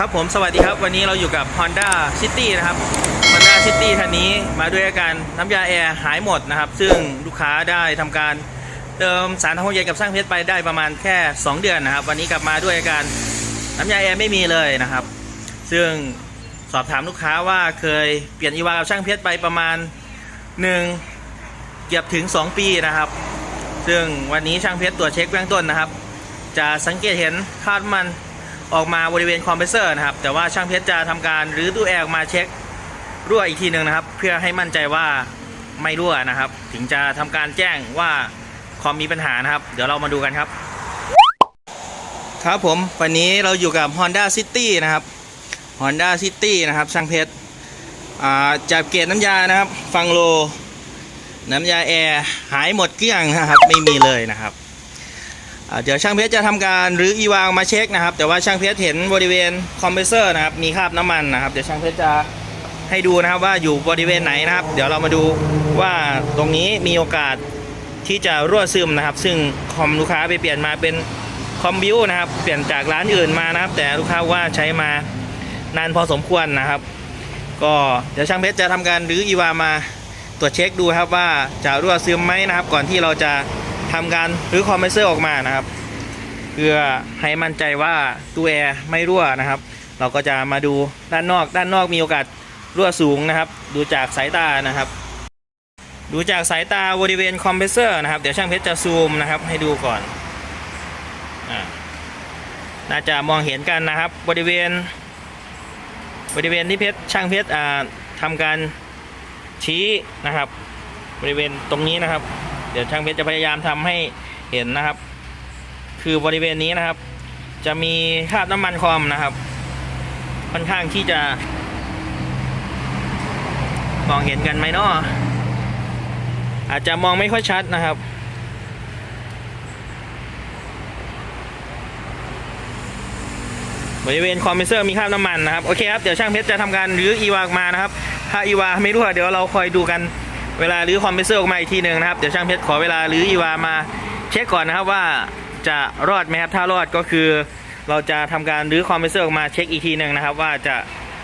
ครับผมสวัสดีครับวันนี้เราอยู่กับ Honda City นะครับ Honda City คันนี้มาด้วยอาการน้ำยาแอร์หายหมดนะครับ ซึ่งลูกค้าได้ทำการเติมสารทำความเย็นกับช่างเพชรไปได้ประมาณแค่ 2 เดือนนะครับ วันนี้กลับมาด้วยอาการน้ำยาแอร์ไม่มีเลยนะครับ ซึ่งสอบถามลูกค้าว่าเคยเปลี่ยนอีวากับช่างเพชรไปประมาณ 1 เกือบถึง 2 ปีนะครับ ซึ่งวันนี้ช่างเพชรตรวจเช็คเบื้องต้นนะครับ จะสังเกตเห็นคาดมัน ออกมาบริเวณคอมเพรสเซอร์นะครับ แต่ว่าช่างเพชรจะทำการรื้อตู้แอร์ออกมาเช็ครั่วอีกทีหนึ่งนะครับ เพื่อให้มั่นใจว่าไม่รั่วนะครับ ถึงจะทำการแจ้งว่าคอมมีปัญหานะครับ เดี๋ยวเรามาดูกันครับ ครับผมวันนี้เราอยู่กับ Honda City นะครับ Honda City นะครับช่างเพชรจับเกรดน้ำยานะครับ ฟังโล น้ำยาแอร์หายหมดเกลี้ยงนะครับ ไม่มีเลยนะครับ เดี๋ยวช่างเพชรจะทำการรื้ออีวางมาเช็คนะครับ แต่ว่าช่างเพชรเห็นบริเวณคอมเพรสเซอร์นะครับมีคราบน้ำมันนะครับเดี๋ยวช่างเพชรจะให้ดูนะครับว่าอยู่บริเวณไหนนะครับ เดี๋ยวเรามาดูว่าตรงนี้มีโอกาสที่จะรั่วซึมนะครับ ซึ่งคอมลูกค้าไปเปลี่ยนมาเป็นคอมบิวนะครับเปลี่ยนจากร้านอื่นมานะครับ แต่ลูกค้าว่าใช้มานานพอสมควรนะครับ ก็เดี๋ยวช่างเพชรจะทำการรื้ออีวามาตรวจเช็คดูครับว่าจะรั่วซึมไหมนะครับ ก่อนที่เราจะ ทำการรื้อคอมเพรสเซอร์ออกมานะครับ เพื่อให้มั่นใจว่าตู้แอร์ไม่รั่วนะครับ เราก็จะมาดูด้านนอก ด้านนอกมีโอกาสรั่วสูงนะครับ ดูจากสายตานะครับ ดูจากสายตาบริเวณคอมเพรสเซอร์นะครับ เดี๋ยวช่างเพชรจะซูมนะครับ ให้ดูก่อนอาน่าจะมองเห็นกันนะครับ บริเวณ บริเวณที่เพชรช่างเพชรอ่าทำการชี้นะครับ บริเวณตรงนี้นะครับ เดี๋ยวช่างเพชรจะพยายามทำให้เห็นนะครับ คือบริเวณนี้นะครับ จะมีคราบน้ำมันคอมนะครับ ค่อนข้างที่จะมองเห็นกันไหมเนาะอาจจะมองไม่ค่อยชัดนะครับบริเวณคอมเพรสเซอร์มีคราบน้ำมันนะครับ โอเคครับ เดี๋ยวช่างเพชรจะทำการรื้ออีวาออกมานะครับ ถ้าอีวาไม่รั่วเดี๋ยวเราคอยดูกัน เวลารื้อคอมเพรสเซอร์ออกมาอีกทีหนึ่งนะครับ เดี๋ยวช่างเพชรขอเวลารื้ออีวามาเช็คก่อนนะครับว่าจะรอดไหมครับ ถ้ารอดก็คือ เราจะทำการรื้อคอมเพรสเซอร์ออกมาเช็คอีกทีหนึ่งนะครับ ว่าจะ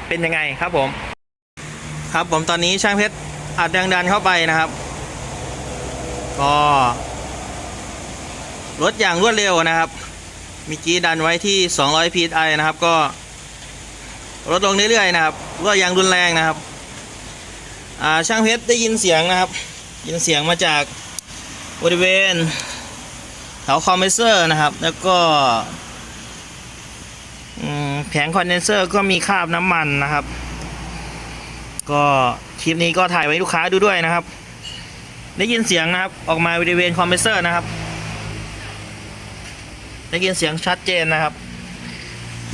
เป็นยังไงครับผม ครับผมตอนนี้ช่างเพชรอัดแรงดันเข้าไปนะครับ ก็ลดอย่างรวดเร็วนะครับเมื่อกี้ดันไว้ที่ 200 psi นะครับ ก็ลดลงเรื่อยๆนะครับรั่วอย่างรุนแรงนะครับ อ่าช่างเพชรได้ยินเสียงนะครับ ยินเสียงมาจากบริเวณแถวคอมเพรสเซอร์นะครับ แล้วก็แผงคอนเดนเซอร์ก็มีคราบน้ำมันนะครับ ก็คลิปนี้ก็ถ่ายไว้ลูกค้าดูด้วยนะครับ ได้ยินเสียงนะครับ ออกมาบริเวณคอมเพรสเซอร์นะครับ ได้ยินเสียงชัดเจนนะครับ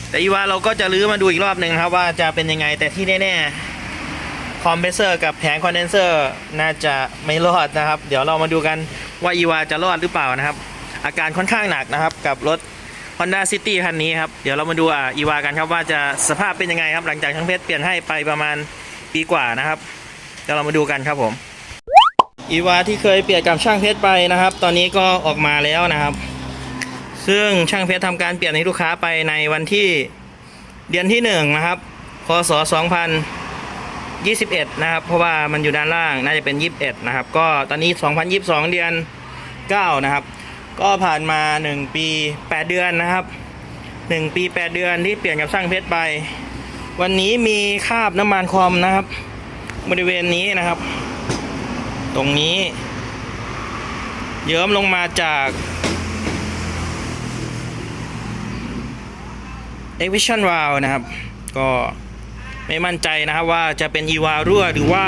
แต่อีว่าเราก็จะลื้อมาดูอีกรอบหนึ่งครับว่าจะเป็นยังไงแต่ที่แน่ๆ คอมเพรสเซอร์กับแผงคอนเดนเซอร์น่าจะไม่รอดนะครับ เดี๋ยวเรามาดูกันว่าอีวาจะรอดหรือเปล่านะครับ อาการค่อนข้างหนักนะครับ กับรถ Honda City คันนี้ครับ เดี๋ยวเรามาดูอ่าอีวากันครับว่าจะสภาพเป็นยังไงครับ หลังจากช่างเพชรเปลี่ยนให้ไปประมาณปีกว่านะครับ เดี๋ยวเรามาดูกันครับผมอีวาที่เคยเปลี่ยนกับช่างเพชรไปนะครับ ตอนนี้ก็ออกมาแล้วนะครับ ซึ่งช่างเพชรทำการเปลี่ยนให้ลูกค้าไปในวันที่เดือนที่หนึ่งนะครับพศ 21 นะครับ เพราะว่ามันอยู่ด้านล่างน่าจะเป็น 21 นะครับ ก็ตอนนี้ 2022 เดือน 9 นะครับ ก็ผ่านมา 1 ปี 8 เดือนนะครับ 1 ปี 8 เดือนที่เปลี่ยนกับช่างเพชรไป วันนี้มีคราบน้ำมันคอมนะครับ บริเวณนี้นะครับ ตรงนี้ เยิ้มลงมาจาก e v i s i o n valve นะครับ ก็ ไม่มั่นใจนะครับว่าจะเป็น e valve รั่วหรือว่า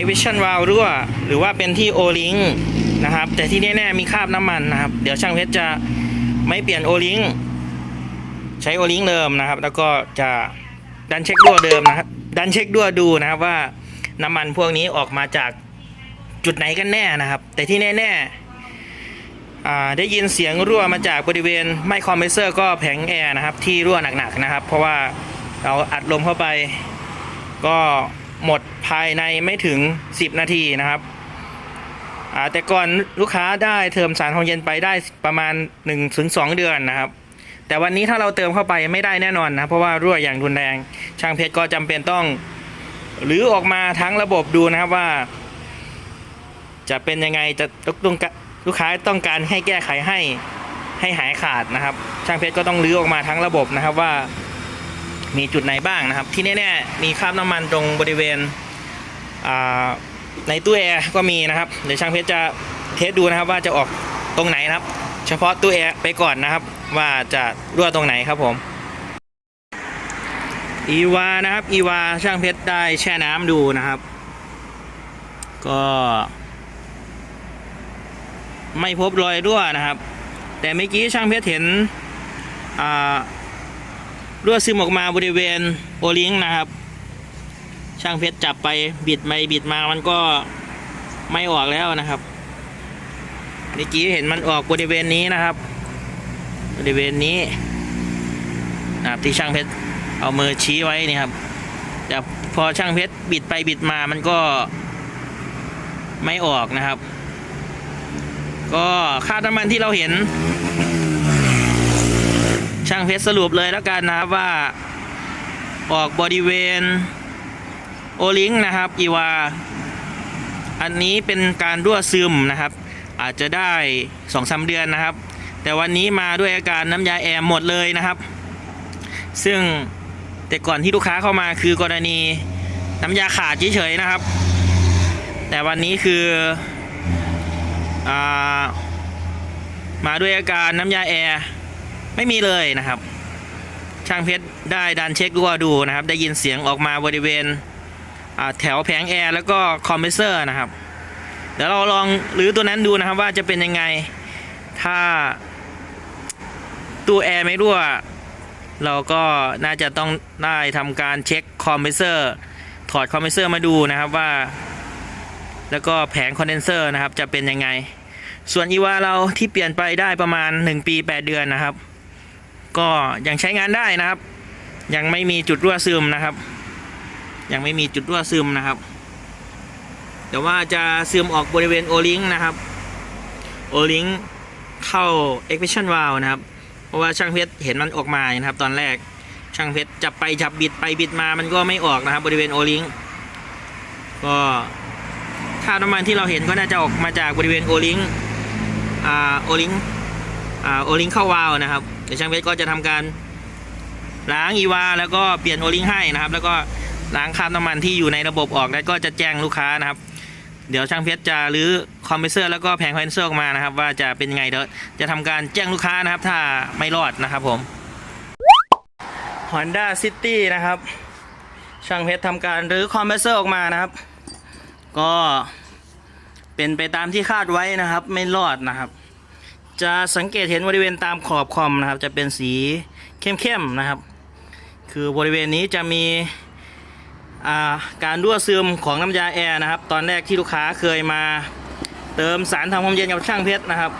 e v i s i o n valve รั่ว หรือว่าเป็นที่ o ring นะครับ แต่ที่แน่ๆมีคราบน้ำมันนะครับ เดี๋ยวช่างเพชรจะไม่เปลี่ยน o ring ใช้ o ring เดิมนะครับ แล้วก็จะดันเช็ครั่วเดิมนะครับ ดันเช็ครั่วดูนะครับว่าน้ำมันพวกนี้ออกมาจากจุดไหนกันแน่นะครับ แต่ที่แน่ ๆ ได้ยินเสียงรั่วมาจากบริเวณไม่คอมเพรสเซอร์ก็แผงแอร์นะครับที่รั่วหนักๆนะครับ เพราะว่าเราอัดลมเข้าไป ก็หมดภายในไม่ถึง 10 นาทีนะครับแต่ก่อนลูกค้าได้เทอมสารทองเย็นไปได้ประมาณ 1-2 เดือนนะครับ แต่วันนี้ถ้าเราเติมเข้าไปไม่ได้แน่นอนนะเพราะว่ารั่วอย่างรุนแรง ช่างเพชรก็จำเป็นต้องหรือออกมาทั้งระบบดูนะครับว่า จะเป็นยังไงจะต้อง ลูกค้าต้องการให้แก้ไขให้ให้หายขาดนะครับ ช่างเพชรก็ต้องรื้อออกมาทั้งระบบนะครับว่า มีจุดไหนบ้างนะครับ ที่แน่ๆมีคราบน้ำมันตรงบริเวณในตู้แอร์ก็มีนะครับเดี๋ยวช่างเพชรจะเทสดูนะครับว่าจะออกตรงไหนนะครับ เฉพาะตู้แอร์ไปก่อนนะครับ ว่าจะรั่วตรงไหนครับผมอีวานะครับอีวาช่างเพชรได้แช่น้ำดูนะครับ ก็ ไม่พบรอยรั่วนะครับ แต่เมื่อกี้ช่างเพชรเห็นรั่วซึมออกมาบริเวณโอลิงนะครับ ช่างเพชรจับไปบิดไปบิดมามันก็ไม่ออกแล้วนะครับเมื่อกี้เห็นมันออกบริเวณนี้นะครับ บริเวณนี้นะครับที่ช่างเพชรเอามือชี้ไว้นี่ครับแต่พอช่างเพชรบิดไปบิดมามันก็ไม่ออกนะครับ ก็ค่าน้ำมันที่เราเห็น ช่างเพชรสรุปเลยแล้วกันนะครับว่า ออกบริเวณโอลิงนะครับอีวา อันนี้เป็นการรั่วซึมนะครับ อาจจะได้สองสาเดือนนะครับ แต่วันนี้มาด้วยอาการน้ำยาแอร์หมดเลยนะครับ ซึ่งแต่ก่อนที่ลูกค้าเข้ามาคือกรณีน้ำยาขาดเฉยๆนะครับ แต่วันนี้คือ มาด้วยอาการน้ำยาแอร์ไม่มีเลยนะครับ ช่างเพชรได้ดันเช็ครั่วดูนะครับ ได้ยินเสียงออกมาบริเวณแถวแผงแอร์แล้วก็คอมเพรสเซอร์นะครับ เดี๋ยวเราลองหรือตัวนั้นดูนะครับว่าจะเป็นยังไง ถ้าตู้แอร์ไม่รั่ว เราก็น่าจะต้องได้ทำการเช็คคอมเพรสเซอร์ถอดคอมเพรสเซอร์มาดูนะครับว่า แล้วก็แผงคอนเดนเซอร์นะครับ จะเป็นยังไง ส่วนอีวาเราที่เปลี่ยนไปได้ประมาณ 1 ปี 8 เดือนนะครับ ก็ยังใช้งานได้นะครับ ยังไม่มีจุดรั่วซึมนะครับ ยังไม่มีจุดรั่วซึมนะครับ แต่ว่าจะซึมออกบริเวณโอลิงนะครับโอลิงเข้า e x p r e s s i o n valve นะครับ เพราะว่าช่างเพชรเห็นมันออกมานะครับ ตอนแรกช่างเพชรจับไปจับบิดไปบิดมามันก็ไม่ออกนะครับ บริเวณโอลิงก็ ค่าบน้ำมันที่เราเห็นก็น่าจะออกมาจากบริเวณโอลิงอ่าโอลิงอ่าโอลิงเข้าวาล์วนะครับเดี๋ยวช่างเพชรก็จะทำการล้างอีวา แล้วก็เปลี่ยนโอลิงให้นะครับ แล้วก็ล้างคราบน้ำมันที่อยู่ในระบบออกแล้วก็จะแจ้งลูกค้านะครับ เดี๋ยวช่างเพชรจะรื้อคอมเพรสเซอร์แล้วก็แผงคอนเดนเซอร์ออกมานะครับ ว่าจะเป็นไงเดี๋ยวจะทำการแจ้งลูกค้านะครับ ถ้าไม่รอดนะครับผม Honda City นะครับ ช่างเพชรทำการรื้อคอมเพรสเซอร์ออกมานะครับ ก็เป็นไปตามที่คาดไว้นะครับ ไม่รอดนะครับ จะสังเกตเห็นบริเวณตามขอบคอมนะครับ จะเป็นสีเข้มๆนะครับ คือบริเวณนี้จะมีาการรั่วซึมของน้ำยาแอร์นะครับ ตอนแรกที่ลูกค้าเคยมาเติมสารทำความเย็นกับช่างเพชรนะครับ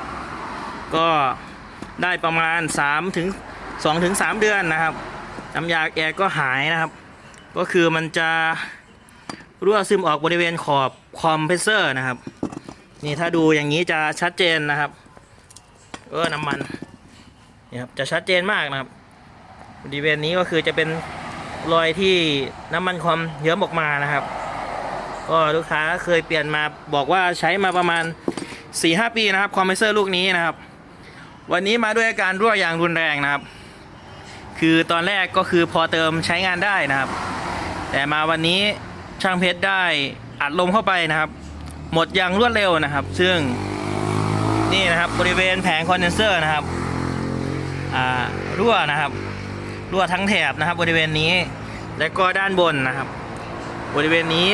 ก็ได้ประมาณ3ถึง2ถึง3เดือนนะครับ น้ำยาแอร์ก็หายนะครับ ก็คือมันจะ รั่วซึมออกบริเวณขอบคอมเพรสเซอร์นะครับ นี่ถ้าดูอย่างนี้จะชัดเจนนะครับ เออน้ำมันนี่ครับจะชัดเจนมากนะครับ บริเวณนี้ก็คือจะเป็นรอยที่น้ำมันความเยิ้มออกมานะครับ ก็ลูกค้าเคยเปลี่ยนมาบอกว่าใช้มาประมาณ 4-5 ปีนะครับคอมเพรสเซอร์ลูกนี้นะครับ วันนี้มาด้วยอาการรั่วอย่างรุนแรงนะครับ คือตอนแรกก็คือพอเติมใช้งานได้นะครับ แต่มาวันนี้ ช่างเพชรได้อัดลมเข้าไปนะครับ หมดอย่างรวดเร็วนะครับ ซึ่งนี่นะครับบริเวณแผงคอนเดนเซอร์นะครับรั่วนะครับรั่วทั้งแถบนะครับ บริเวณนี้และก็ด้านบนนะครับ บริเวณนี้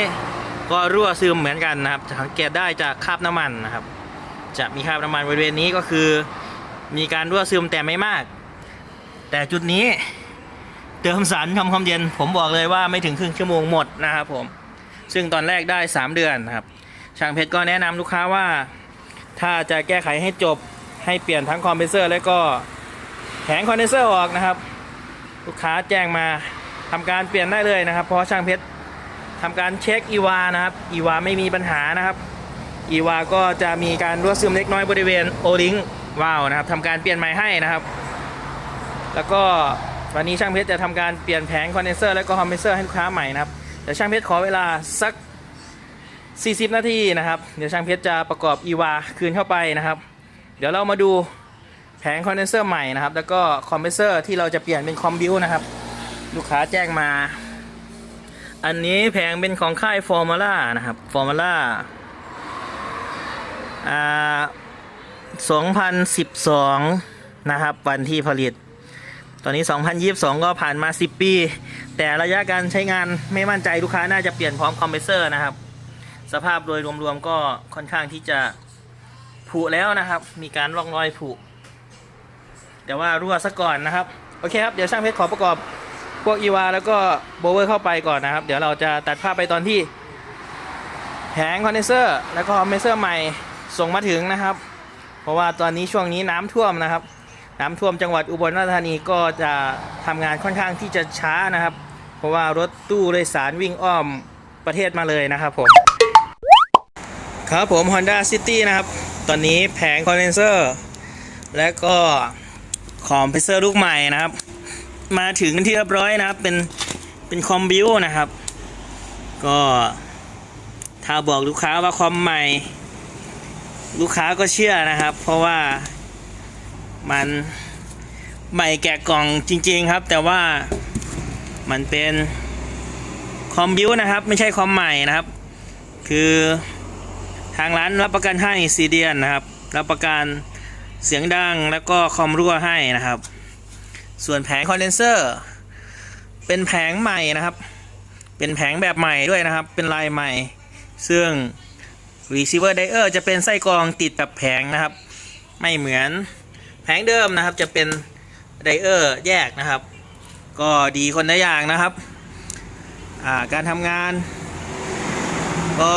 ก็รั่วซึมเหมือนกันนะครับสังเกตได้จากคราบน้ำมันนะครับ จะมีคราบน้ำมันบริเวณนี้ก็คือ มีการรั่วซึมแต่ไม่มาก แต่จุดนี้เติมสารทำความเย็นผมบอกเลยว่าไม่ถึงครึ่งชั่วโมงหมดนะครับผม ซึ่งตอนแรกได้ 3 เดือนนะครับ ช่างเพชรก็แนะนำลูกค้าว่า ถ้าจะแก้ไขให้จบให้เปลี่ยนทั้งคอมเพรสเซอร์ และก็แผงคอนเดนเซอร์ออกนะครับ ลูกค้าแจ้งมาทำการเปลี่ยนได้เลยนะครับ เพราะช่างเพชรทำการเช็คอีวานะครับอีวาไม่มีปัญหานะครับอีวาก็จะมีการรั่วซึมเล็กน้อยบริเวณโอลิงว้าวนะครับทำการเปลี่ยนใหม่ให้นะครับ แล้วก็วันนี้ช่างเพชรจะทำการเปลี่ยนแผงคอนเดนเซอร์และก็คอมเพรสเซอร์ให้ลูกค้าใหม่นะครับ เดี๋ยวช่างเพชรขอเวลาสัก 40 นาทีนะครับ เดี๋ยวช่างเพชรจะประกอบอีวาคืนเข้าไปนะครับ เดี๋ยวเรามาดูแผงคอนเดนเซอร์ใหม่นะครับ แล้วก็คอมเพรสเซอร์ที่เราจะเปลี่ยนเป็นคอมบิวนะครับ ลูกค้าแจ้งมา อันนี้แผงเป็นของค่ายฟอร์มูล่านะครับฟอร์มูล่าอ่า2012 นะครับ วันที่ผลิต ตอนนี้ 2022 ก็ผ่านมา 10 ปี แต่ระยะการใช้งานไม่มั่นใจลูกค้าน่าจะเปลี่ยนพร้อมคอมเพรสเซอร์นะครับ สภาพโดยรวมๆก็ค่อนข้างที่จะผุแล้วนะครับ มีการร่องรอยผุแต่ว่ารั่วซะก่อนนะครับ โอเคครับ เดี๋ยวช่างเพชรขอประกอบพวกอีวาแล้วก็โบเวอร์เข้าไปก่อนนะครับ เดี๋ยวเราจะตัดภาพไปตอนที่แผงคอนเดนเซอร์แล้วก็คอมเพรสเซอร์ใหม่ส่งมาถึงนะครับ เพราะว่าตอนนี้ช่วงนี้น้ำท่วมนะครับ น้ำท่วมจังหวัดอุบลราชธานีก็จะทำงานค่อนข้างที่จะช้านะครับ เพราะว่ารถตู้โดยสารวิ่งอ้อมประเทศมาเลยนะครับผม ครับผม Honda City นะครับ ตอนนี้แผงคอนเดนเซอร์และก็คอมเพรสเซอร์ลูกใหม่นะครับ มาถึงที่เรียบร้อยนะครับ เป็นเป็นคอมบิวนะครับ ก็ถ้าบอกลูกค้าว่าคอมใหม่ ลูกค้าก็เชื่อนะครับ เพราะว่า มันใหม่แกะกล่องจริง ๆครับ แต่ว่ามันเป็นคอมบิวนะครับ ไม่ใช่คอมใหม่นะครับ คือทางร้านรับประกันให้ซีเดียนนะครับ รับประกันเสียงดังแล้วก็คอมรั่วให้นะครับ ส่วนแผงคอนเดนเซอร์เป็นแผงใหม่นะครับ เป็นแผงแบบใหม่ด้วยนะครับ เป็นลายใหม่ ซึ่ง receiver diode จะเป็นไส้กรองติดกับแผงนะครับ ไม่เหมือน ผงเดิมนะครับจะเป็นไดเออร์แยกนะครับ ก็ดีคนละอย่างนะครับาการทำงาน ก็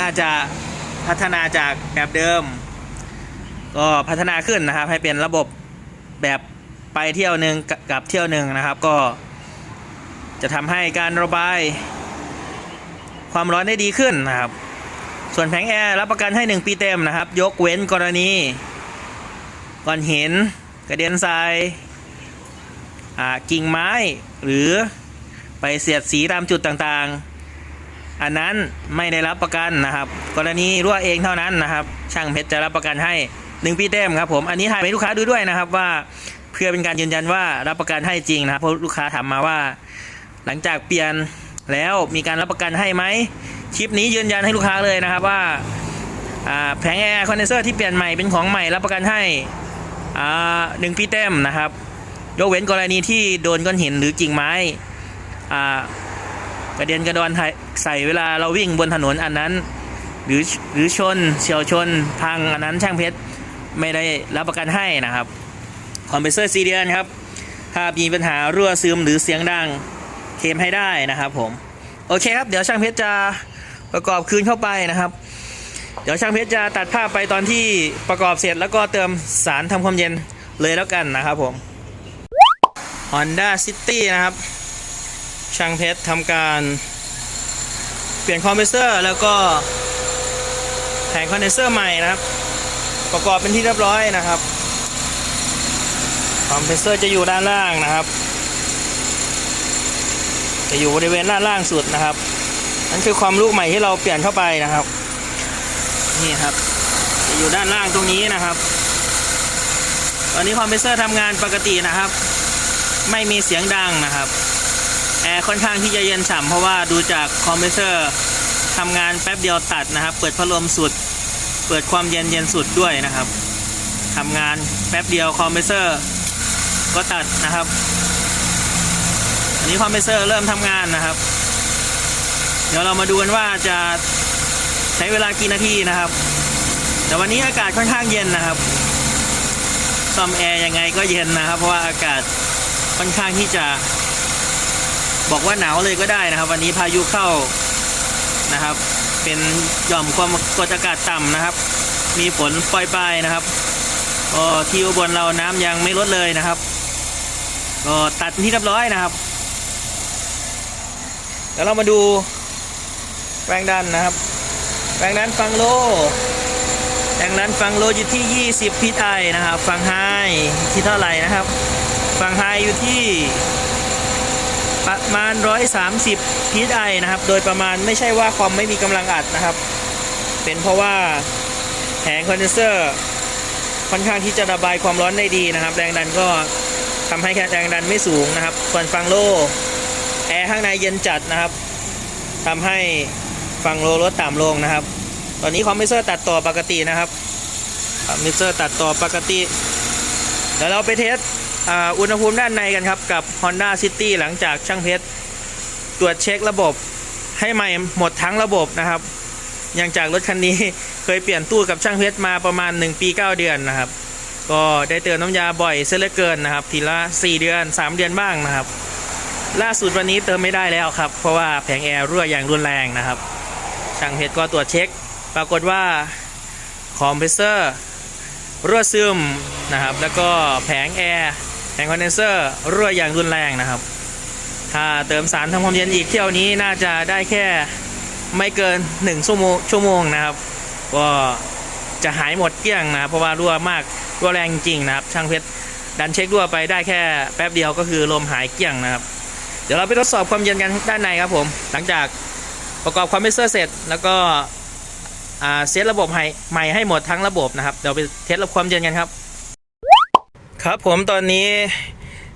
น่าจะพัฒนาจากแบบเดิม ก็พัฒนาขึ้นนะครับ ให้เป็นระบบแบบไปเที่ยวหนึ่งกับเที่ยวหนึ่งนะครับ ก็จะทำให้การระบายความร้อนได้ดีขึ้นนะครับ ส่วนแผงแอร์รับประกันให้ 1 ปีเต็มนะครับ ยกเว้นกรณี ก้อนหินกระเด็นทรายอ่กิ่งไม้หรือไปเสียดสีตามจุดต่างๆ อันนั้นไม่ได้รับประกันนะครับ กรณีรั่วเองเท่านั้นนะครับ ช่างเพชรจะรับประกันให้ 1 ปีเต็มครับผมอันนี้ถ่ายให้ลูกค้าดูด้วยนะครับว่าเพื่อเป็นการยืนยันว่ารับประกันให้จริงนะครับเพราะลูกค้าถามมาว่า หลังจากเปลี่ยนแล้วมีการรับประกันให้ไหมคลิปนี้ยืนยันให้ลูกค้าเลยนะครับว่าแผงแอร์คอนเดนเซอร์ที่เปลี่ยนใหม่เป็นของใหม่รับประกันให้ หนึ่งปีเต็มนะครับ ยกเว้นกรณีที่โดนก้อนหินหรือกิ่งไม้กระเด็นกระดอนใส่เวลาเราวิ่งบนถนนอันนั้น หรือหรือชนเฉียวชนพังอันนั้นช่างเพชรไม่ได้รับประกันให้นะครับคอมเพรสเซอร์ซีเดียนครับถ้ามีปัญหารั่วซึมหรือเสียงดังเคมให้ได้นะครับผม โอเคครับ เดี๋ยวช่างเพชรจะประกอบคืนเข้าไปนะครับ เดี๋ยวช่างเพชรจะตัดภาพไปตอนที่ประกอบเสร็จแล้วก็เติมสารทำความเย็นเลยแล้วกันนะครับผม Honda City นะครับ ช่างเพชรทำการเปลี่ยนคอมเพรสเซอร์แล้วก็แผงคอนเดนเซอร์ใหม่นะครับ ประกอบเป็นที่เรียบร้อยนะครับ คอมเพรสเซอร์จะอยู่ด้านล่างนะครับ จะอยู่บริเวณด้านล่างสุดนะครับนั่นคือความลูกใหม่ที่เราเปลี่ยนเข้าไปนะครับ นี่ครับจะอยู่ด้านล่างตรงนี้นะครับ ตอนนี้คอมเพรสเซอร์ทำงานปกตินะครับ ไม่มีเสียงดังนะครับแอร์ค่อนข้างที่จะเย็นฉ่ำเพราะว่าดูจากคอมเพรสเซอร์ทำงานแป๊บเดียวตัดนะครับ เปิดพัดลมสุด เปิดความเย็นเย็นสุดด้วยนะครับทำงานแป๊บเดียวคอมเพรสเซอร์ก็ตัดนะครับอันนี้คอมเพรสเซอร์เริ่มทำงานนะครับ เดี๋ยวเรามาดูกันว่าจะ ใช้เวลากี่นาทีนะครับ แต่วันนี้อากาศค่อนข้างเย็นนะครับซ่อมแอร์ยังไงก็เย็นนะครับ เพราะว่าอากาศค่อนข้างที่จะ บอกว่าหนาวเลยก็ได้นะครับ วันนี้พายุเข้านะครับ เป็นหย่อมความกดอากาศต่ำนะครับ มีฝนปล่อยปลายนะครับก็ที่อุบลเราน้ำยังไม่ลดเลยนะครับก็ตัดที่เรียบร้อยนะครับเดี๋ยวเรามาดูแรงดันนะครับ แรงดันฟังโลแรงดันฟังโลอยู่ที่ 20พีไอนะครับ ฟังไฮที่เท่าไหร่นะครับฝั่งไฮอยู่ที่ประมาณ 130 psi นะครับ โดยประมาณไม่ใช่ว่าคอมไม่มีกำลังอัดนะครับ เป็นเพราะว่าแผงคอนเดนเซอร์ค่อนข้างที่จะระบายความร้อนได้ดีนะครับ แรงดันก็ทำให้แค่แรงดันไม่สูงนะครับส่วนฟังโลแอร์ข้างในเย็นจัดนะครับทำให้ ฟังโลลดต่ำลงนะครับ ตอนนี้คอมเพรสเซอร์ตัดต่อปกตินะครับคอมเพรสเซอร์ตัดต่อปกติเดี๋ยวเราไปเทสอ,อุณหภูมิด้านในกันครับ กับ Honda City หลังจากช่างเพชรตรวจเช็คระบบให้ใหม่หมดทั้งระบบนะครับ อย่างจากรถคันนี้เคยเปลี่ยนตู้กับช่างเพชรมาประมาณ 1 ปี 9 เดือนนะครับ ก็ได้เตือนน้ำยาบ่อยเสียเหลือเกินนะครับ ทีละ 4 เดือน 3 เดือนบ้างนะครับ ล่าสุดวันนี้เติมไม่ได้แล้วครับ เพราะว่าแผงแอร์รั่วอย่างรุนแรงนะครับ ช่างเพชรก็ตรวจเช็ค ปรากฏว่าคอมเพรสเซอร์รั่วซึมนะครับ แล้วก็แผงแอร์แผงคอนเดนเซอร์รั่วอย่างรุนแรงนะครับ ถ้าเติมสารทำความเย็นอีกเที่ยวนี้น่าจะได้แค่ไม่เกิน 1 ชั่วโมงชั่วโมงนะครับก็จะหายหมดเกลี้ยงนะครับเพราะว่ารั่วมากรั่วแรงจริงนะครับ ช่างเพชรดันเช็ครั่วไปได้แค่แป๊บเดียวก็คือลมหายเกลี้ยงนะครับ เดี๋ยวเราไปทดสอบความเย็นกันด้านในครับผม หลังจาก ประกอบคอมเพรสเซอร์เสร็จ แล้วก็เซตระบบให้ใหม่ให้หมดทั้งระบบนะครับ เดี๋ยวไปเทสระบบความเย็นกันครับ ครับผมตอนนี้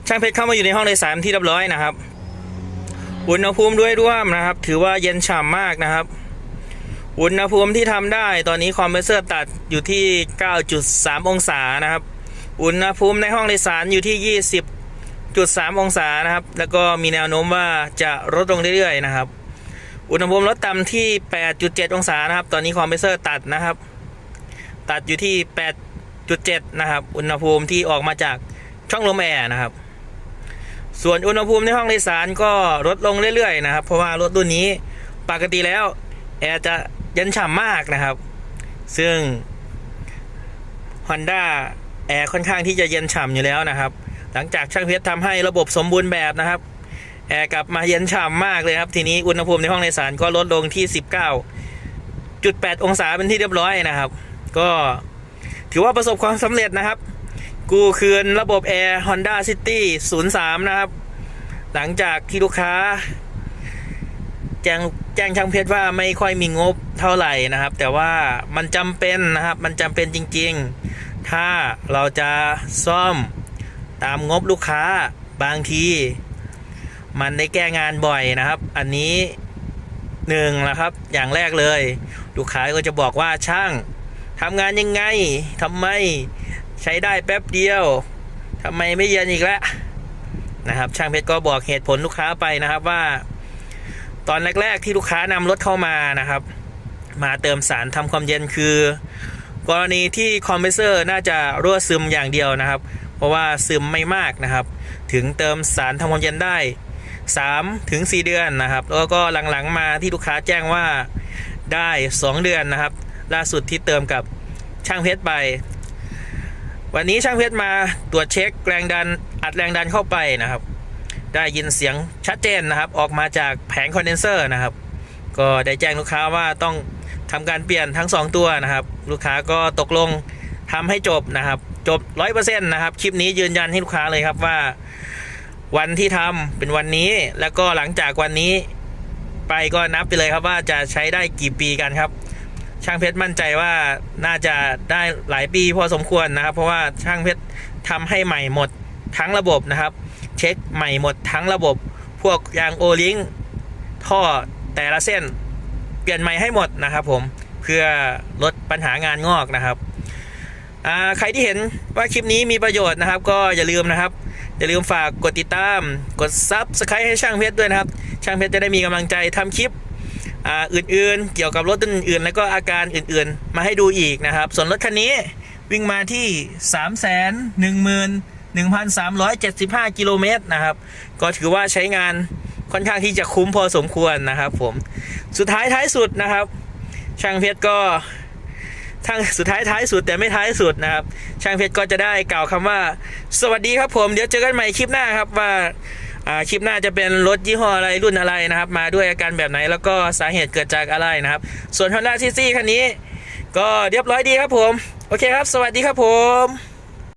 ช่างเพชรเข้ามาอยู่ในห้องโดยสารที่เรียบร้อยนะครับ อุณหภูมิด้วยร่วมนะครับ ถือว่าเย็นฉ่ำมากนะครับ อุณหภูมิที่ทำได้ตอนนี้คอมเพรสเซอร์ตัดอยู่ที่ 9.3 องศานะครับ อุณหภูมิในห้องโดยสารอยู่ที่ 20.3 องศานะครับ แล้วก็มีแนวโน้มว่าจะลดลงเรื่อยๆนะครับ อุณหภูมิลดต่ำที่ 8.7 องศานะครับ ตอนนี้คอมเพรสเซอร์ตัดนะครับ ตัดอยู่ที่ 8.7 นะครับ อุณหภูมิที่ออกมาจากช่องลมแอร์นะครับ ส่วนอุณหภูมิในห้องโดยสารก็ลดลงเรื่อยๆนะครับ เพราะว่ารถรุ่นนี้ปกติแล้วแอร์จะเย็นฉ่ำมากนะครับ ซึ่ง Honda แอร์ค่อนข้างที่จะเย็นฉ่ำอยู่แล้วนะครับ หลังจากช่างเพชรทำให้ระบบสมบูรณ์แบบนะครับ แอร์กลับมาเย็นฉ่ำมากเลยครับ ทีนี้อุณหภูมิในห้องโดยสารก็ลดลงที่ 19.8 องศาเป็นที่เรียบร้อยนะครับ ก็ถือว่าประสบความสำเร็จนะครับ กูคืนระบบแอร์ Honda City 03 นะครับ หลังจากที่ลูกค้า แจ้งแจ้งช่างเพชรว่าไม่ค่อยมีงบเท่าไหร่นะครับ แต่ว่ามันจำเป็นนะครับ มันจำเป็นจริง ๆ ถ้าเราจะซ่อมตามงบลูกค้าบางที มันได้แก้งานบ่อยนะครับ อันนี้หนึ่งนะครับ อย่างแรกเลย ลูกค้าก็จะบอกว่าช่างทำงานยังไงทำไมใช้ได้แป๊บเดียวทำไมไม่เย็นอีกแล้วนะครับ ช่างเพชรก็บอกเหตุผลลูกค้าไปนะครับว่า ตอนแรก ๆ ที่ลูกค้านำรถเข้ามานะครับ มาเติมสารทำความเย็นคือ กรณีที่คอมเพรสเซอร์น่าจะรั่วซึมอย่างเดียวนะครับ เพราะว่าซึมไม่มากนะครับ ถึงเติมสารทำความเย็นได้ 3ถึง4เดือนนะครับ แล้วก็หลังๆมาที่ลูกค้าแจ้งว่าได้ 2 เดือนนะครับ ล่าสุดที่เติมกับช่างเพชรไป วันนี้ช่างเพชรมาตรวจเช็คแรงดันอัดแรงดันเข้าไปนะครับ ได้ยินเสียงชัดเจนนะครับ ออกมาจากแผงคอนเดนเซอร์นะครับ ก็ได้แจ้งลูกค้าว่าต้องทำการเปลี่ยนทั้ง 2 ตัวนะครับ ลูกค้าก็ตกลงทำให้จบนะครับ จบ 100%นะครับ คลิปนี้ยืนยันให้ลูกค้าเลยครับว่า วันที่ทำเป็นวันนี้ แล้วก็หลังจากวันนี้ ไปก็นับไปเลยครับว่าจะใช้ได้กี่ปีกันครับ ช่างเพชรมั่นใจว่าน่าจะได้หลายปีพอสมควรนะครับ เพราะว่าช่างเพชรทำให้ใหม่หมดทั้งระบบนะครับ เช็คใหม่หมดทั้งระบบ พวกยางโอลิงท่อแต่ละเส้น เปลี่ยนใหม่ให้หมดนะครับ ผมเพื่อลดปัญหางานงอกนะครับใครที่เห็นว่าคลิปนี้มีประโยชน์นะครับ ก็อย่าลืมนะครับ อย่าลืมฝากกดติดตาม กดซับสไครต์ให้ช่างเพชรด้วยนะครับ ช่างเพชรจะได้มีกำลังใจทำคลิปอ,อื่นๆ เกี่ยวกับรถอื่นๆ แล้วก็อาการอื่นๆ มาให้ดูอีกนะครับ ส่วนรถคันนี้วิ่งมาที่ 3 1 1 1,375 กิโลเมตรนะครับ ก็ถือว่าใช้งานค่อนข้างที่จะคุ้มพอสมควรนะครับผม สุดท้ายท้ายสุดนะครับ ช่างเพชรก็ ทั้งสุดท้ายท้ายสุดแต่ไม่ท้ายสุดนะครับ ช่างเพชรก็จะได้กล่าวคำว่า สวัสดีครับผมเดี๋ยวเจอกันใหม่คลิปหน้าครับว่าอ่าคลิปหน้าจะเป็นรถยี่ห้ออะไรรุ่นอะไรนะครับ มาด้วยอาการแบบไหนแล้วก็สาเหตุเกิดจากอะไรนะครับ ส่วน Honda CC คันนี้ ก็เรียบร้อยดีครับผม โอเคครับ สวัสดีครับผม